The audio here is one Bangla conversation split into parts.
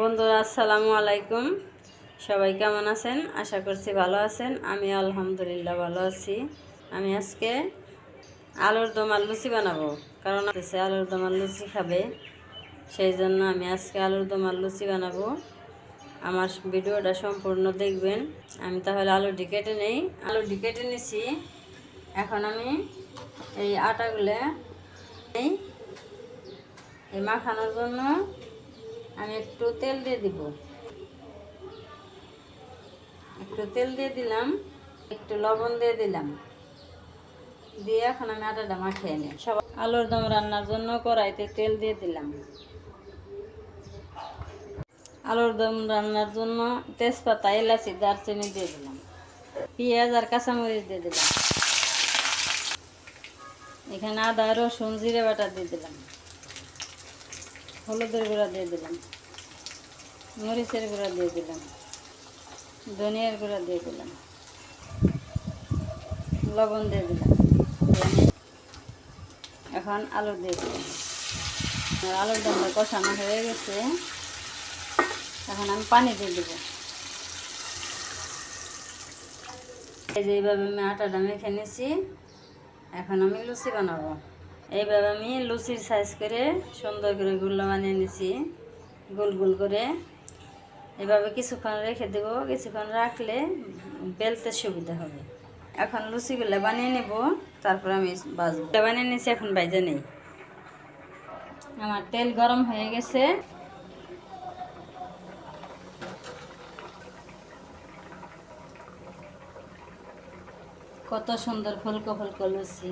বন্ধুরা, আসসালামু আলাইকুম। সবাই কেমন আছেন? আশা করছি ভালো আছেন। আমি আলহামদুলিল্লাহ ভালো আছি। আমি আজকে আলুর দমার লুচি বানাবো। কারণ আছে আলুর দমার লুচি খাবে। সেই জন্য আমি আজকে আলুর দমার লুচি বানাবো। আমার ভিডিওটা সম্পূর্ণ দেখবেন। আমি তাহলে আলুটি কেটে নেই। আলুটি কেটে নিছি। এখন আমি এই আটাগুলো এই মাখানোর জন্য আমি একটু তেল দিয়ে দিব। একটু তেল দিয়ে দিলাম, একটু লবণ দিয়ে দিলাম। দিয়ে এখন আমি আটাটা মাখিয়ে নিই। সব আলুর দম রান্নার জন্য কড়াইতে তেল দিয়ে দিলাম। আলুর দম রান্নার জন্য তেজপাতা, এলাচি, দারচিনি দিয়ে দিলাম। পেঁয়াজ আর কাঁচামরিচ দিয়ে দিলাম। এখানে আদা, রসুন, জিরে বাটা দিয়ে দিলাম। হলুদের গুঁড়া দিয়ে দিলাম। মরিচের গুঁড়া দিয়ে দিলাম। ধনিয়ার গুঁড়া দিয়ে দিলাম। লবণ দিয়ে দিলাম। এখন আলু দিয়ে দিলাম। আলুর দমটা কষানো হয়ে গেছে। এখন আমি পানি দিয়ে দেবো। এই যে এইভাবে আমি আটাটা মেখে নিয়েছি। এখন আমি লুচি বানাবো। এইভাবে আমি লুচির সাইজ করে সুন্দর করে গুল্লা বানিয়ে নিয়েছি গোল গোল করে। এভাবে কিছুক্ষণ রেখে দেবো। কিছুক্ষণ রাখলে বেলতে সুবিধা হবে। এখন লুচিগুলো বানিয়ে নেব। তারপর আমি বাজবো। বানিয়ে নিয়েছি এখন বাইজে নেই। আমার তেল গরম হয়ে গেছে। কত সুন্দর ফুলকো ফুলকো লুচি।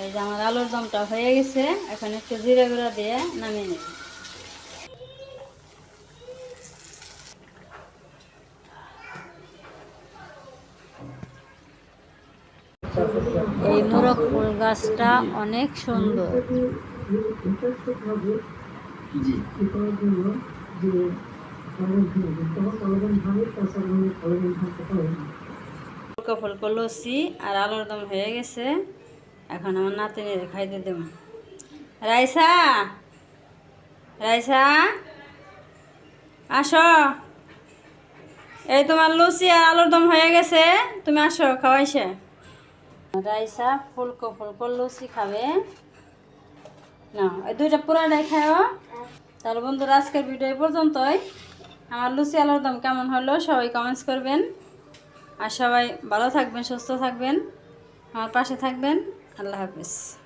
এই যে আমার আলুর দমটা হয়ে গেছে, এখন একটু জিরা গুঁড়া দিয়ে নামিয়ে নেব। এই মোরগ ফুল গাছটা অনেক সুন্দর। ফুলকো ফুলকো লসি আর আলুর দম হয়ে গেছে। এখন আমার নাতিনি খাইতে দেব। রাইসা রাইসা, আসো। এই তোমার লুচি আর আলুর দম হয়ে গেছে, তুমি আসো খাওয়াইছে রাইসা ফুলকো ফুলকো লুচি খাবে। না এই দুইটা পুরাটাই খাও তাহলে বন্ধুরা, আজকের ভিডিও এই পর্যন্তই। আমার লুচি আলুর দম কেমন হলো সবাই কমেন্টস করবেন। আর সবাই ভালো থাকবেন, সুস্থ থাকবেন। আমার পাশে থাকবেন। আল্লাহ হাফিজ।